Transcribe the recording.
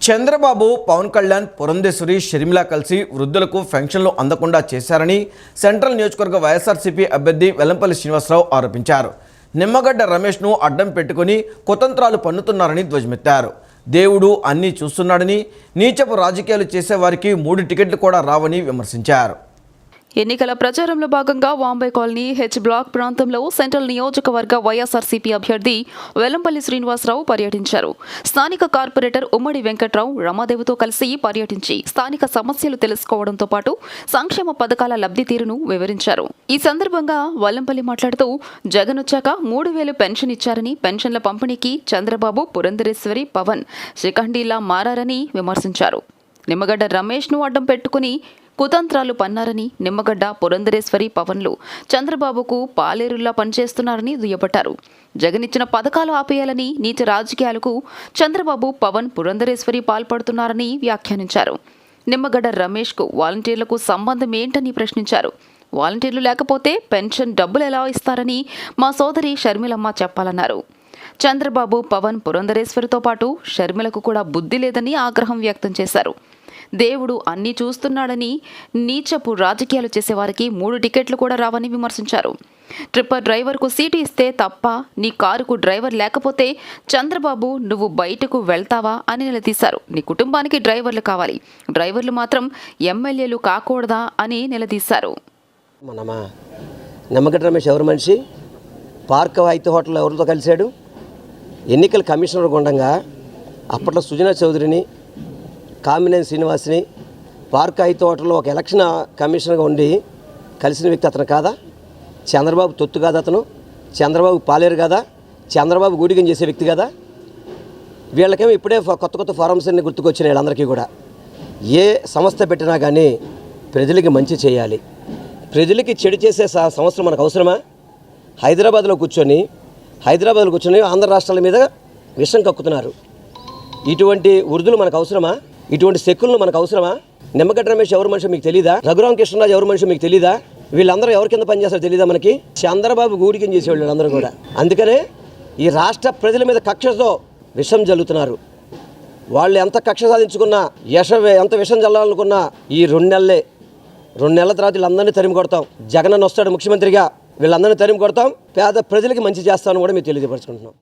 చంద్రబాబు పవన్ కళ్యాణ్ పురంధేశ్వరి షర్మిల కలిసి వృద్ధులకు పెన్షన్లు అందకుండా చేశారని సెంట్రల్ నియోజకవర్గ వైఎస్ఆర్సీపీ అభ్యర్థి వెల్లంపల్లి శ్రీనివాసరావు ఆరోపించారు. నిమ్మగడ్డ రమేష్ను అడ్డం పెట్టుకుని కుతంత్రాలు పన్నుతున్నారని ధ్వజమెత్తారు. దేవుడు అన్నీ చూస్తున్నాడని నీచపు రాజకీయాలు చేసేవారికి మూడు టికెట్లు కూడా రావని విమర్శించారు. ఎన్నికల ప్రచారంలో భాగంగా వాంబే కాలనీ హెచ్ బ్లాక్ ప్రాంతంలో సెంట్రల్ నియోజకవర్గ వైఎస్ఆర్సీపీ అభ్యర్థి వెల్లంపల్లి శ్రీనివాసరావు పర్యటించారు. స్థానిక కార్పొరేటర్ ఉమ్మడి వెంకట్రావు రమాదేవితో కలిసి పర్యటించి స్థానిక సమస్యలు తెలుసుకోవడంతో పాటు సంక్షేమ పథకాల లబ్ధి తీరును వివరించారు. ఈ సందర్భంగా వల్లంపల్లి మాట్లాడుతూ జగన్ వచ్చాక మూడు వేలు పెన్షన్ ఇచ్చారని పెన్షన్ల పంపిణీకి చంద్రబాబు పురంధరేశ్వరి పవన్ శిఖండిలా మారారని విమర్శించారు. నిమ్మగడ్డ రమేష్ను అడ్డం పెట్టుకుని కుతంత్రాలు పన్నారని నిమ్మగడ్డ పురంధరేశ్వరి పవన్లు చంద్రబాబుకు పాలేరుల్లా పనిచేస్తున్నారని దుయ్యబట్టారు. జగనిచ్చిన పథకాలు ఆపేయాలని నీచ రాజకీయాలకు చంద్రబాబు పవన్ పురంధరేశ్వరి పాల్పడుతున్నారని వ్యాఖ్యానించారు. నిమ్మగడ్డ రమేష్కు వాలంటీర్లకు సంబంధం ఏంటని ప్రశ్నించారు. వాలంటీర్లు లేకపోతే పెన్షన్ డబ్బులు ఎలా ఇస్తారని మా సోదరి షర్మిలమ్మ చెప్పాలన్నారు. చంద్రబాబు పవన్ పురంధరేశ్వరితో పాటు షర్మిలకు కూడా బుద్ధి లేదని ఆగ్రహం వ్యక్తం చేశారు. దేవుడు అన్నీ చూస్తున్నాడని నీచపు రాజకీయాలు చేసేవారికి మూడు టికెట్లు కూడా రావని విమర్శించారు. ట్రిప్పర్ డ్రైవర్కు సీటు ఇస్తే తప్ప నీ కారుకు డ్రైవర్ లేకపోతే చంద్రబాబు నువ్వు బయటకు వెళ్తావా అని నిలదీశారు. నీ కుటుంబానికి డ్రైవర్లు కావాలి. డ్రైవర్లు మాత్రం ఎమ్మెల్యేలు కాకూడదా అని నిలదీశారు. మనమా? నిమ్మగడ్డ రమేష్ ఎవరు మనిషి? పార్క్ వైద్య హోటల్లో ఎవరితో కలిశాడు? ఎన్నికల కమిషనర్ గుండంగా అప్పట్లో సుజనా చౌదరిని కామినేని శ్రీనివాస్ని పార్క్ తోటలో ఒక ఎలక్షన్ కమిషనర్గా ఉండి కలిసిన వ్యక్తి అతను కాదా? చంద్రబాబు తొత్తు కాదా అతను? చంద్రబాబు పాలేరు కదా? చంద్రబాబు గూడిగం చేసే వ్యక్తి కదా? వీళ్ళకేమో ఇప్పుడే కొత్త కొత్త ఫారమ్స్ అన్ని గుర్తుకొచ్చినాయి వీళ్ళందరికీ కూడా. ఏ సంస్థ పెట్టినా కానీ ప్రజలకి మంచి చేయాలి. ప్రజలకి చెడు చేసే స- సంవత్సరం మనకు అవసరమా? హైదరాబాద్లో కూర్చొని హైదరాబాద్లో కూర్చొని ఆంధ్ర రాష్ట్రాల మీద విషం కక్కుతున్నారు. ఇటువంటి వృద్ధులు మనకు అవసరమా? ఇటువంటి శక్కులను మనకు అవసరమా? నిమ్మగడ్డ రమేష్ ఎవరు మనిషి మీకు తెలీదా? రఘురామ కృష్ణరాజు ఎవరు మనిషి మీకు తెలీదా? వీళ్ళందరూ ఎవరి కింద పనిచేస్తారో తెలీదా మనకి? చంద్రబాబు గూడికం చేసేవాళ్ళు అందరూ కూడా. అందుకనే ఈ రాష్ట్ర ప్రజల మీద కక్షతో విషం జల్లుతున్నారు. వాళ్ళు ఎంత కక్ష సాధించుకున్నా యశ ఎంత విషం చల్లాలనుకున్నా ఈ రెండు నెలలే. రెండు నెలల తర్వాత వీళ్ళందరినీ తరిమి కొడతాం. జగన్ వస్తాడు ముఖ్యమంత్రిగా. వీళ్ళందరినీ తరిమి కొడతాం. పేద ప్రజలకి మంచి చేస్తామని కూడా మీరు తెలియజేపరుచుకుంటున్నాం